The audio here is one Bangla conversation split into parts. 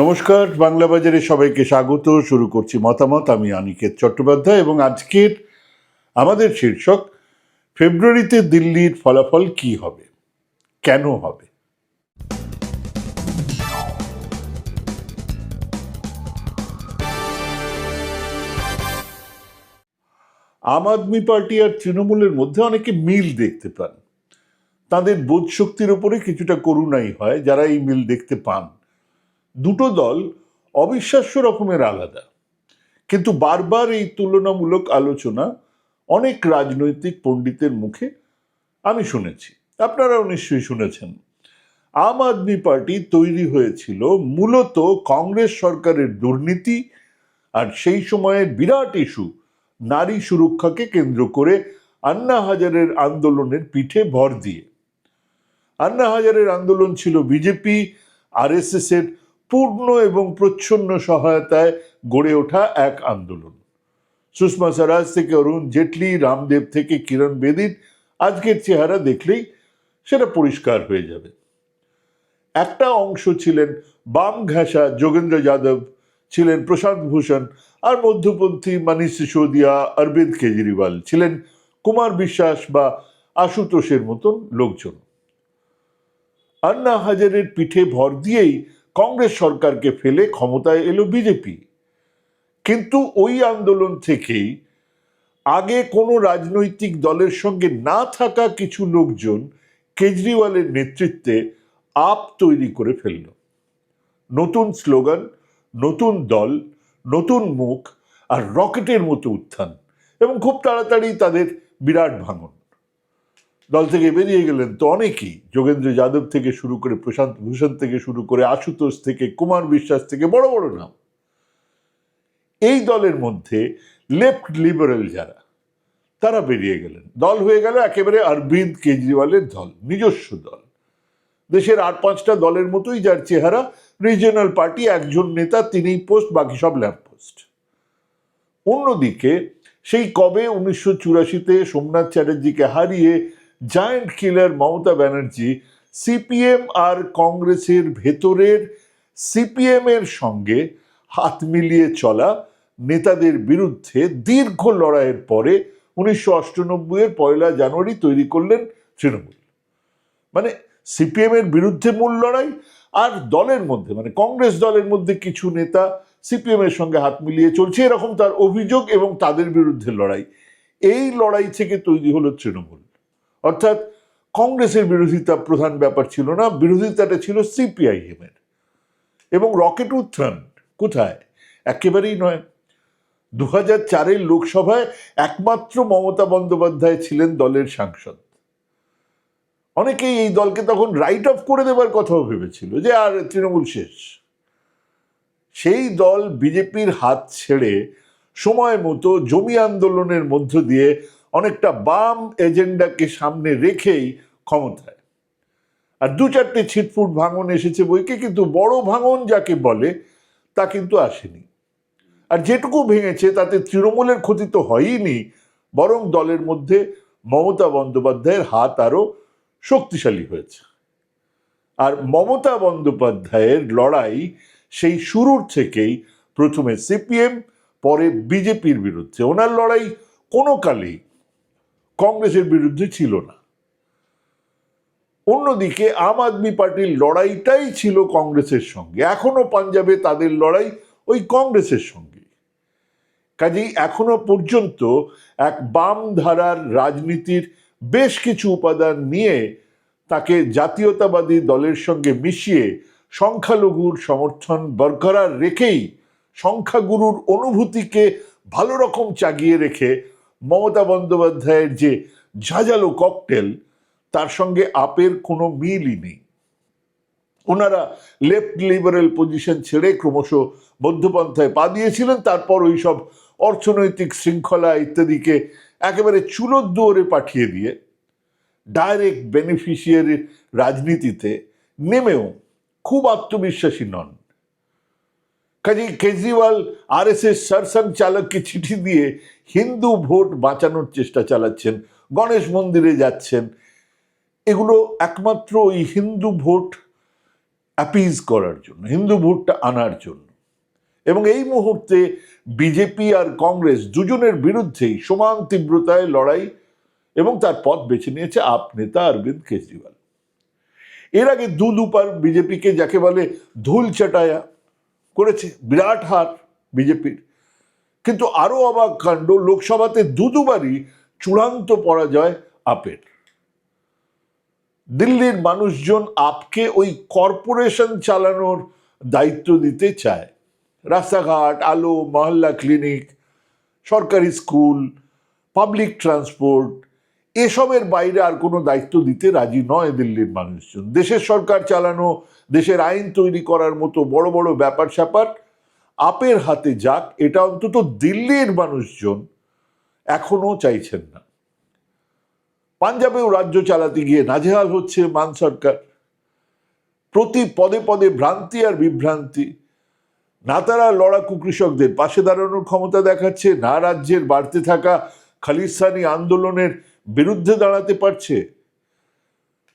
নমস্কার, বাংলা বাজারে সবাইকে স্বাগত। শুরু করছি মতামত, আমি অনিকেত চট্টোপাধ্যায় এবং আজকের আমাদের শীর্ষক, ফেব্রুয়ারিতে দিল্লির ফলাফল কি হবে? কেন হবে? আম আদমি পার্টি আর তৃণমূলের মধ্যে অনেকে মিল দেখতে পান। তাদের বোধ শক্তির উপরে কিছুটা করুণাই হয় যারা এই মিল দেখতে পান। দুটো দল অবিশ্বাস্য রকমের আলাদা। কিন্তু বারবার এই তুলনামূলক আলোচনা অনেক রাজনৈতিক পণ্ডিতের মুখে আমি শুনেছি। আপনারাও নিশ্চয়ই শুনেছেন। আম আদমি পার্টি তৈরি হয়েছিল মূলত কংগ্রেস সরকারের দুর্নীতি আর সেই সময়ের বিরাট ইস্যু, নারী সুরক্ষাকে কেন্দ্র করে আন্না হাজারের আন্দোলনের পিঠে ভর দিয়ে। আন্না হাজারের আন্দোলন ছিল বিজেপি আরএসএস এর পূর্ণ এবং প্রচ্ছন্ন সহায়তায় গড়ে ওঠা এক আন্দোলন। সুষমা স্বরাজ থেকে অরুণ জেটলি, রামদেব থেকে কিরণ বেদির আজকের চেহারা দেখলেই সেটা পরিষ্কার হয়ে যাবে। একটা অংশ ছিলেন বাম ঘেঁষা যোগেন্দ্র যাদব, ছিলেন প্রশান্ত ভূষণ আর মধ্যপন্থী মানিশ সিসোদিয়া, অরবিন্দ কেজরিওয়াল। ছিলেন কুমার বিশ্বাস বা আশুতোষের মতন লোকজন। আন্না হাজারের পিঠে ভর দিয়েই কংগ্রেস সরকারকে ফেলে ক্ষমতায় এলো বিজেপি। কিন্তু ওই আন্দোলন থেকেই আগে কোনো রাজনৈতিক দলের সঙ্গে না থাকা কিছু লোকজন কেজরিওয়ালের নেতৃত্বে আপ তৈরি করে ফেলল। নতুন স্লোগান, নতুন দল, নতুন মুখ আর রকেটের মতো উত্থান এবং খুব তাড়াতাড়ি তাদের বিরাট ভাঙন। দল থেকে বেরিয়ে গেলেন তো অনেকেই। যোগেন্দ্র যাদব থেকে শুরু করে প্রশান্ত ভূষণ থেকে শুরু করে আশুতোষ থেকে, কুমার বিশ্বাস থেকে বড় বড় নাম। এই দলের মধ্যে লেফট লিবারেল যারা, তারা বেরিয়ে গেলেন। দল হয়ে গেল একেবারে অরবিন্দ কেজরিওয়ালের দল, নিজস্ব দল। দেশের আট পাঁচটা দলের মতোই যার চেহারা রিজিয়নাল পার্টি একজন নেতা তিনিই পোস্ট বাকি সব ল্যাম্প পোস্ট অন্যদিকে সেই কবে উনিশশো চুরাশিতে সোমনাথ চ্যাটার্জিকে হারিয়ে giant killer Mamata Banerjee CPM আর কংগ্রেসের ভেতরের সিপিএম এর সঙ্গে হাত মিলিয়ে চলা নেতাদের বিরুদ্ধে দীর্ঘ লড়াইয়ের পরে উনিশশো অষ্টানব্বই এর পয়লা জানুয়ারি তৈরি করলেন তৃণমূল। মানে সিপিএম এর বিরুদ্ধে মূল লড়াই আর দলের মধ্যে মানে কংগ্রেস দলের মধ্যে কিছু নেতা সিপিএম এর সঙ্গে হাত মিলিয়ে চলছে, এরকম তার অভিযোগ এবং তাদের বিরুদ্ধে লড়াই। এই লড়াই থেকে তৈরি হলো তৃণমূল। অর্থাৎ কংগ্রেসের বিরোধিতা প্রধান ব্যাপার ছিল না, বিরোধিতাটা ছিল সিপিআইএম এর এবং রকেট উত্থান কোথায়? একেবারেই নয়। দু হাজার চারের লোকসভায় একমাত্র মমতা বন্দ্যোপাধ্যায় ছিলেন দলের সাংসদ। অনেকেই এই দলকে তখন রাইট অফ করে দেবার কথাও ভেবেছিল যে আর তৃণমূল শেষ। সেই দল বিজেপির হাত ছেড়ে সময় মতো জমি আন্দোলনের মধ্য দিয়ে অনেকটা বাম এজেন্ডাকে সামনে রেখেই ক্ষমতায়। আর দু চারটে ছিটফুট ভাঙন এসেছে বইকে, কিন্তু বড় ভাঙন যাকে বলে, তা কিন্তু আসেনি। আর যেটুকু ভেঙেছে, তাতে তৃণমূলের ক্ষতি তো হয়ইনি, বরং দলের মধ্যে মমতা বন্দ্যোপাধ্যায়ের হাত আরও শক্তিশালী হয়েছে। আর মমতা বন্দ্যোপাধ্যায়ের লড়াই সেই শুরুর থেকেই প্রথমে সিপিএম, পরে বিজেপির বিরুদ্ধে। ওনার লড়াই কোনো কালেই কংগ্রেসের বিরুদ্ধে ছিল না। অন্যদিকে আম আদমি পার্টির লড়াইটাই ছিল কংগ্রেসের সঙ্গে। এখনও পাঞ্জাবে তাদের লড়াই ওই কংগ্রেসের সঙ্গে। কাজেই এখনও পর্যন্ত এক বাম ধারার রাজনীতির বেশ কিছু উপাদান নিয়ে তাকে জাতীয়তাবাদী দলের সঙ্গে মিশিয়ে সংখ্যালঘুর সমর্থন বরকরার রেখেই সংখ্যাগুরুর অনুভূতিকে ভালো রকম চাগিয়ে রেখে মমতা বন্দ্যোপাধ্যায়ের যে ঝাঁঝালো ককটেল তার সঙ্গে আপের কোনো মিলই নেই। ওনারা লেফট লিবারেল পজিশন ছেড়ে ক্রমশ মধ্যপন্থায় পা দিয়েছিলেন, তারপর ওই সব অর্থনৈতিক শৃঙ্খলা ইত্যাদিকে একেবারে চুলোর দুয়ারে পাঠিয়ে দিয়ে ডাইরেক্ট বেনিফিশিয়ারির রাজনীতিতে নেমেও খুব আত্মবিশ্বাসী নন। কাজেই কেজরিওয়াল আর এস এস সরসং চালককে চিঠি দিয়ে হিন্দু ভোট বাঁচানোর চেষ্টা চালাচ্ছেন, গণেশ মন্দিরে যাচ্ছেন। এগুলো একমাত্র ওই হিন্দু ভোট অ্যাপিজ করার জন্য, হিন্দু ভোটটা আনার জন্য। এবং এই মুহূর্তে বিজেপি আর কংগ্রেস দুজনের বিরুদ্ধেই সমান তীব্রতায় লড়াই এবং তার পথ বেছে নিয়েছে আপ নেতা অরবিন্দ কেজরিওয়াল। এর আগে দু দুবার বিজেপিকে যাকে বলে ধুল চাটায়া করেছে, বিরাট হার বিজেপির। কিন্তু আরও অবাক কাণ্ড, লোকসভাতে দু দুবারই চূড়ান্ত পরাজয় আপের। দিল্লির মানুষজন আপকে ওই কর্পোরেশন চালানোর দায়িত্ব দিতে চায়। রাস্তাঘাট, আলো, মহল্লা ক্লিনিক, সরকারি স্কুল, পাবলিক ট্রান্সপোর্ট এসবের বাইরে আর কোনো দায়িত্ব দিতে রাজি নয় দিল্লির মানুষজন। দেশের সরকার চালানো, দেশের আইন তৈরি করার মতো বড় বড় ব্যাপার স্যাপার আপের হাতে যাক, এটা অন্তত দিল্লির মানুষজন এখনও চাইছেন না। পাঞ্জাবেও রাজ্য চালাতে গিয়ে নাজেহাল হচ্ছে মান সরকার। প্রতি পদে পদে ভ্রান্তি আর বিভ্রান্তি। না তারা লড়াকু কৃষকদের পাশে দাঁড়ানোর ক্ষমতা দেখাচ্ছে, না রাজ্যের বাড়তে থাকা খালিস্তানি আন্দোলনের বিরুদ্ধে দাঁড়াতে পারছে।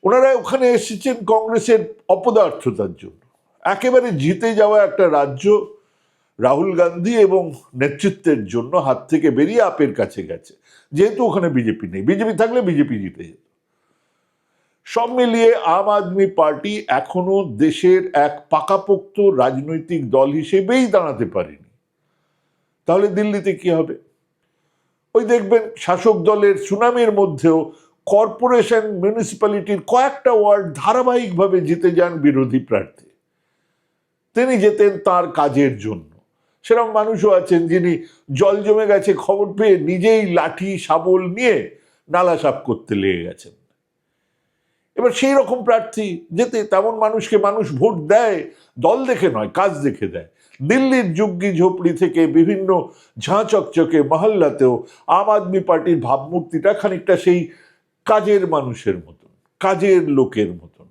ওনারা ওখানে এসেছেন কংগ্রেসের অপদার্থতার জন্য। একেবারে জিতে যাওয়া একটা রাজ্য রাহুল গান্ধী এবং নেতৃত্বের জন্য হাত থেকে বেরিয়ে আপের কাছে গেছে। যেহেতু ওখানে বিজেপি নেই, বিজেপি থাকলে বিজেপি জিতে যেত। সব মিলিয়ে আম আদমি পার্টি এখনও দেশের এক পাকাপোক্ত রাজনৈতিক দল হিসেবেই দাঁড়াতে পারেনি। তাহলে দিল্লিতে কি হবে? ওই দেখবেন শাসক দলের সুনামের মধ্যেও কর্পোরেশন মিউনিসিপ্যালিটির কয়েকটা ওয়ার্ড ধারাবাহিকভাবে জিতে যান বিরোধী প্রার্থী। তিনি যেতেন তার কাজের জন্য। সেরকম মানুষও আছেন যিনি জল জমে গেছে খবর পেয়ে নিজেই লাঠি, শাবল নিয়ে নালা সাফ করতে লেগে গেছেন। এবার সেই রকম প্রার্থী যেতে তেমন মানুষকে মানুষ ভোট দেয়, দল দেখে নয়, কাজ দেখে দেয়। দিল্লির যুগ্গি ঝোপড়ি থেকে বিভিন্ন ঝাঁ চকচকে মহল্লাতেও আম আদমি পার্টির ভাবমূর্তিটা খানিকটা সেই কাজের মানুষের মতন, কাজের লোকের মতন।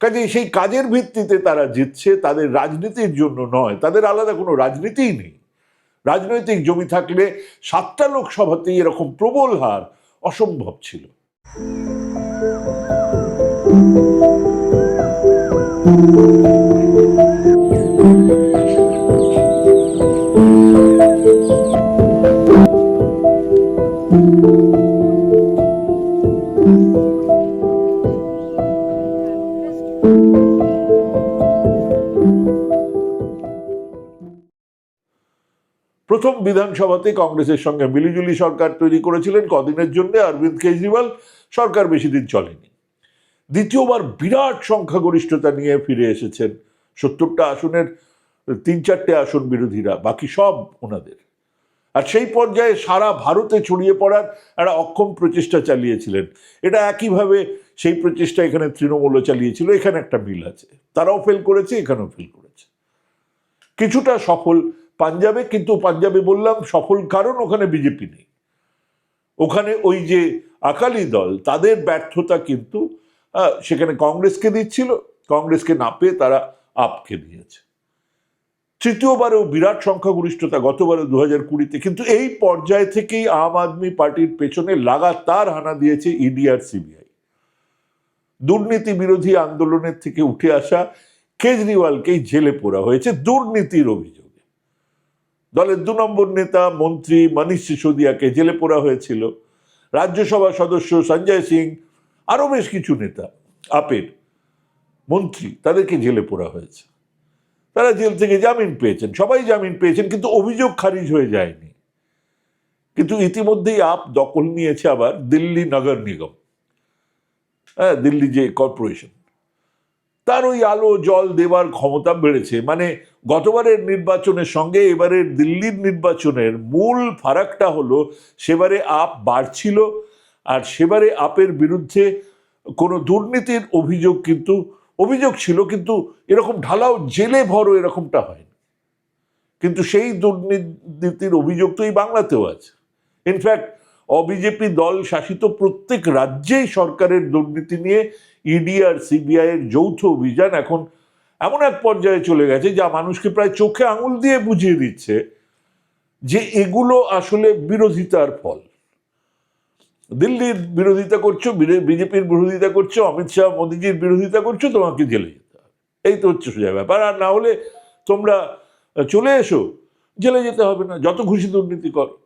কাজে সেই কাজের ভিত্তিতে তারা জিতছে, তাদের রাজনীতির জন্য নয়, তাদের আলাদা কোনো রাজনীতিই নেই। রাজনৈতিক জমি থাকলে সাতটা লোকসভাতেই এরকম প্রবল হার অসম্ভব ছিল। প্রথম বিধানসভাতে কংগ্রেসের সঙ্গে মিলিজুলি সরকার তৈরি করেছিলেন কদিনের জন্য, অরবিন্দ কেজরিওয়াল। সরকার বেশি দিন চলেনি। দ্বিতীয়বার বিরাট সংখ্যাগরিষ্ঠতা নিয়ে ফিরে এসেছেন সত্তরটা আসনের, তিন চারটে আসন বিরোধীরা, বাকি সব ওনাদের। আর সেই পর্যায়ে সারা ভারতে ছড়িয়ে পড়ার একটা অক্ষম প্রচেষ্টা চালিয়েছিলেন। এটা একইভাবে সেই প্রচেষ্টা এখানে তৃণমূলও চালিয়েছিল, এখানে একটা মিল আছে। তারাও ফেল করেছে, এখানেও ফেল করেছে। কিছুটা সফল পাঞ্জাবে, কিন্তু পাঞ্জাবে বললাম সফল কারণ ওখানে বিজেপি নেই। ওখানে ওই যে আকালি দল, তাদের ব্যর্থতা কিন্তু সেখানে কংগ্রেসকে দিচ্ছিল, কংগ্রেসকে না পেয়ে তারা আপকে দিয়েছে তৃতীয়বারেও বিরাট সংখ্যাগরিষ্ঠতা গতবারে দু হাজার কুড়িতে, কিন্তু এই পর্যায় থেকেই আম আদমি পার্টির পেছনে লাগাতার হানা দিয়েছে ইডি আর সিবিআই দুর্নীতি বিরোধী আন্দোলনের থেকে উঠে আসা কেজরিওয়ালকেই জেলে পোড়া হয়েছে দুর্নীতির অভিযোগে। দলের দু নম্বর নেতা মন্ত্রী মনীষ সিসোদিয়াকে জেলে পোড়া হয়েছিল। রাজ্যসভা সদস্য সঞ্জয় সিং, আরও বেশ কিছু নেতা, আপের মন্ত্রী, তাদেরকে জেলে পোড়া হয়েছে। তারা জেল থেকে জামিন পেয়েছেন, সবাই জামিন পেয়েছেন, কিন্তু অভিযোগ খারিজ হয়ে যায়নি। কিন্তু ইতিমধ্যেই আপ দখল নিয়েছে আবার দিল্লি নগর নিগম হ্যাঁ দিল্লি যে কর্পোরেশন। তার ওই আলো, জল দেবার ক্ষমতা বেড়েছে মানে গতবারের নির্বাচনের সঙ্গে এবারের দিল্লির নির্বাচনের মূল ফারাকটা হলো, সেবারে আপ বাড়ছিল আর সেবারে আপের বিরুদ্ধে কোনো দুর্নীতির অভিযোগ কিন্তু, অভিযোগ ছিল কিন্তু এরকম ঢালাও জেলে ভরো এরকমটা হয়নি। কিন্তু সেই দুর্নীতির অভিযোগ তো এই বাংলাতেও আছে। ইনফ্যাক্ট অবিজেপি দল শাসিত প্রত্যেক রাজ্যেই সরকারের দুর্নীতি নিয়ে ইডি আর সিবিআই এর যৌথ অভিযান এখন এমন এক পর্যায়ে চলে গেছে যা মানুষকে প্রায় চোখে আঙুল দিয়ে বুঝিয়ে দিচ্ছে যে এগুলো আসলে বিরোধিতার ফল। দিল্লির বিরোধিতা করছ বিজেপির বিরোধিতা করছ, অমিত শাহ, মোদিজির বিরোধিতা করছ, তোমাকে জেলে যেতে হবে। এই তো হচ্ছে সোজা ব্যাপার। আর না হলে তোমরা চলে এসো, জেলে যেতে হবে না। যত খুশি দুর্নীতি করো।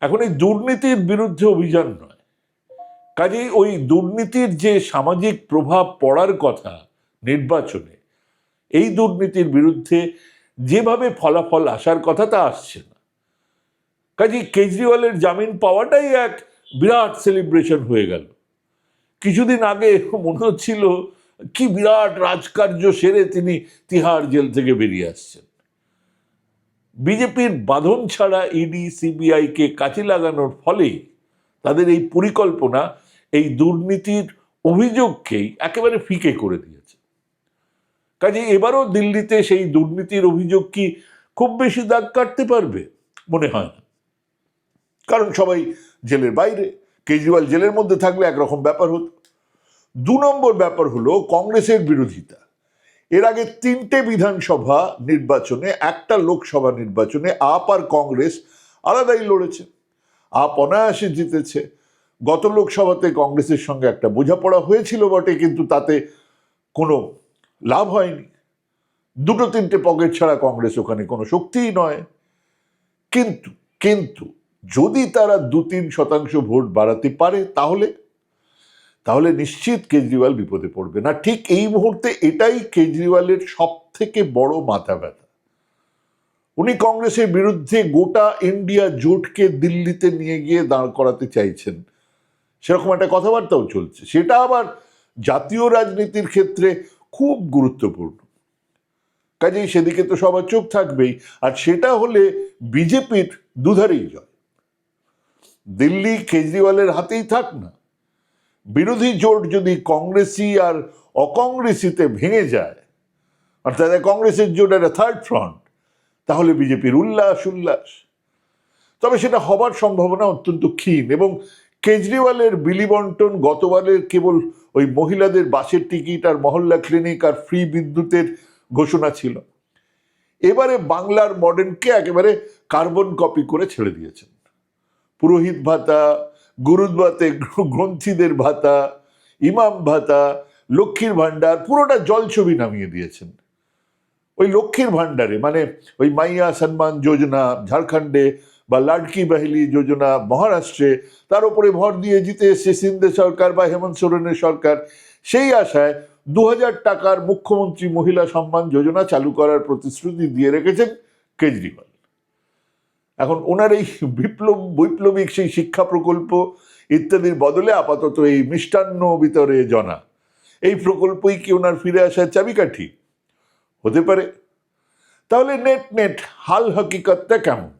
এখন এই দুর্নীতির বিরুদ্ধে অভিযান নয়। কাজেই ওই দুর্নীতির যে সামাজিক প্রভাব পড়ার কথা নির্বাচনে এই দুর্নীতির বিরুদ্ধে যেভাবে ফলাফল আসার কথা তা আসছে না। কাজেই কেজরিওয়ালের জামিন পাওয়াটাই এক বিরাট সেলিব্রেশন হয়ে গেল। কিছুদিন আগে মনে হচ্ছিল, কি বিরাট রাজকার্য সেরে তিনি তিহার জেল থেকে বেরিয়ে আসছেন। বিজেপির বাঁধন ছাড়া ইডি সিবিআইকে কাজে লাগানোর ফলেই তাদের এই পরিকল্পনা এই দুর্নীতির অভিযোগকেই একেবারে ফিকে করে দিয়েছে। কাজে এবারও দিল্লিতে সেই দুর্নীতির অভিযোগ কি খুব বেশি দাগ কাটতে পারবে? মনে হয় না। কারণ সবাই জেলের বাইরে, কেজরিওয়াল জেলের মধ্যে থাকলে একরকম ব্যাপার হতো। দু নম্বর ব্যাপার হলো কংগ্রেসের বিরোধিতা। এর আগে তিনটে বিধানসভা নির্বাচনে, একটা লোকসভা নির্বাচনে আপ আর কংগ্রেস আলাদাই লড়েছে। আপ অনায়াসে জিতেছে। গত লোকসভাতে কংগ্রেসের সঙ্গে একটা বোঝাপড়া হয়েছিল বটে, কিন্তু তাতে কোনো লাভ হয়নি। দুটো তিনটে পকেট ছাড়া কংগ্রেস ওখানে কোনো শক্তিই নয়। কিন্তু কিন্তু যদি তারা দু তিন শতাংশ ভোট বাড়াতে পারে তাহলে? তাহলে নিশ্চিত কেজরিওয়াল বিপদে পড়বে। না, ঠিক এই মুহূর্তে এটাই কেজরিওয়ালের সব থেকে বড় মাথা ব্যথা। উনি কংগ্রেসের বিরুদ্ধে গোটা ইন্ডিয়া জোটকে দিল্লিতে নিয়ে গিয়ে দাঁড় করাতে চাইছেন। সেরকম একটা কথাবার্তাও চলছে। সেটা আবার জাতীয় রাজনীতির ক্ষেত্রে খুব গুরুত্বপূর্ণ। কাজেই সেদিকে তো সবার চোখ থাকবেই, আর সেটা হলে বিজেপির দুধারেই জয়। দিল্লি কেজরিওয়ালের হাতেই থাক না। বিরোধী জোট যদি কংগ্রেসি আর অকংগ্রেসিতে ভেঙে যায় অর্থাৎ কংগ্রেসের জোট একটা থার্ড ফ্রন্ট তাহলে বিজেপির উল্লাস উল্লাস তবে সেটা হবার সম্ভাবনা অত্যন্ত ক্ষীণ এবং কেজরিওয়ালের বিলি বন্টন গতবারের কেবল ওই মহিলাদের বাসের টিকিট আর মহল্লা ক্লিনিক আর ফ্রি বিদ্যুতের ঘোষণা ছিল। এবারে বাংলার মডার্নকে একেবারে কার্বন কপি করে ছেড়ে দিয়েছেন। পুরোহিত ভাতা গুরুদ্বাতে গ্রন্থীদের ভাতা, ইমাম ভাতা, লক্ষ্মীর ভাণ্ডার, পুরোটা জলছবি নামিয়ে দিয়েছেন। ওই লক্ষ্মীর ভাণ্ডারে মানে ওই মাইয়া সম্মান যোজনা, ঝাড়খণ্ডে বা লাডকি বাহিনী যোজনা মহারাষ্ট্রে, তার উপরে ভর দিয়ে জিতে এসছে সিন্ধে সরকার বা হেমন্ত সোরেনের সরকার। সেই আশায় দু হাজার টাকার মুখ্যমন্ত্রী মহিলা সম্মান যোজনা চালু করার প্রতিশ্রুতি দিয়ে রেখেছেন কেজরিওয়াল। এখন ওনার এই বিপ্লব, বৈপ্লবিক সেই শিক্ষা প্রকল্প ইত্যাদির বদলে আপাতত এই মিষ্টান্ন বিতরে জনা। এই প্রকল্পই কি ওনার ফিরে আসার চাবিকাঠি? হতে পারে। তাহলে নেট নেট, হাল হকিকতটা কেমন?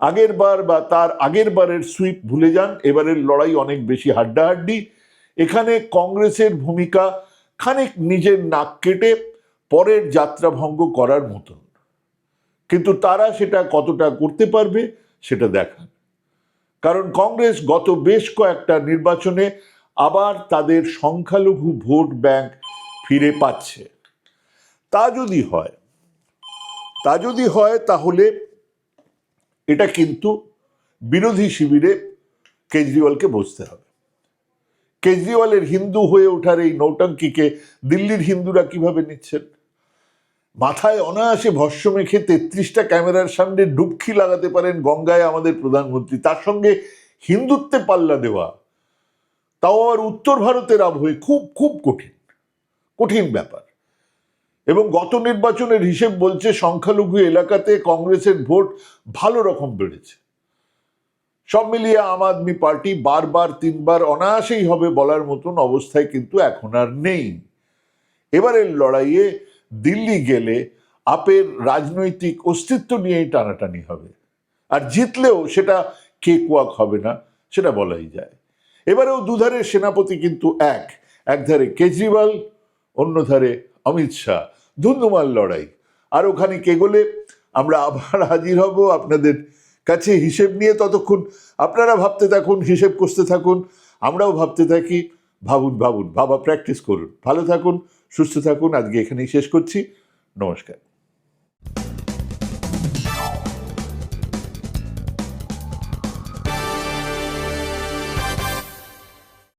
আগের বার বা তার আগের বারের সুইপ ভুলে যান, এবারের লড়াই অনেক বেশি হাড্ডাহাড্ডি। এখানে কংগ্রেসের ভূমিকা খানিক নিজের নাক কেটে পরের যাত্রা ভঙ্গ করার মতন। কিন্তু তারা সেটা কতটা করতে পারবে, সেটা দেখার। কারণ কংগ্রেস গত বেশ কয়েকটা নির্বাচনে আবার তাদের সংখ্যালঘু ভোট ব্যাংক ফিরে পাচ্ছে। তা যদি হয়, তা যদি হয় তাহলে এটা কিন্তু বিরোধী শিবিরে কেজরিওয়ালকে বসতে হবে। কেজরিওয়ালের হিন্দু হয়ে ওঠার এই নৌটঙ্কিকে দিল্লির হিন্দুরা কীভাবে নিচ্ছেন? মাথায় অনায়াসে ভস্য মেখে তেত্রিশটা ক্যামেরার সামনে ডুবকি লাগাতে পারেন গঙ্গায় আমাদের প্রধানমন্ত্রী। তার সঙ্গে হিন্দুত্বে পাল্লা দেওয়া, তাও আবার উত্তর ভারতের আবহে খুব খুব কঠিন কঠিন ব্যাপার। এবং গত নির্বাচনের হিসেব বলছে সংখ্যালঘু এলাকাতে কংগ্রেসের ভোট ভালো রকম বেড়েছে। সব মিলিয়ে আম আদমি পার্টি বারবার, তিনবার অনায়াসেই হবে বলার মতন অবস্থায় কিন্তু এখন আর নেই। এবারের লড়াইয়ে দিল্লি গেলে আপের রাজনৈতিক অস্তিত্ব নিয়েই টানাটানি হবে। আর জিতলেও সেটা কেক ওয়াক হবে না, সেটা বলাই যায়। এবারেও দুধারের সেনাপতি কিন্তু এক, একধারে কেজরিওয়াল অন্য ধারে অমিত শাহ। ধুন্ধুমার লড়াই। আর ওখানে কে কেগোলে আমরা আবার হাজির হব আপনাদের কাছে হিসেব নিয়ে ততক্ষণ। আপনারা ভাবতে থাকুন, হিসেব করতে থাকুন। আমরাও ভাবতে থাকি, ভাবুন ভাবুন, ভাবা প্র্যাকটিস করুন। ভালো থাকুন, সুস্থ থাকুন। আজকে এখানেই শেষ করছি। নমস্কার।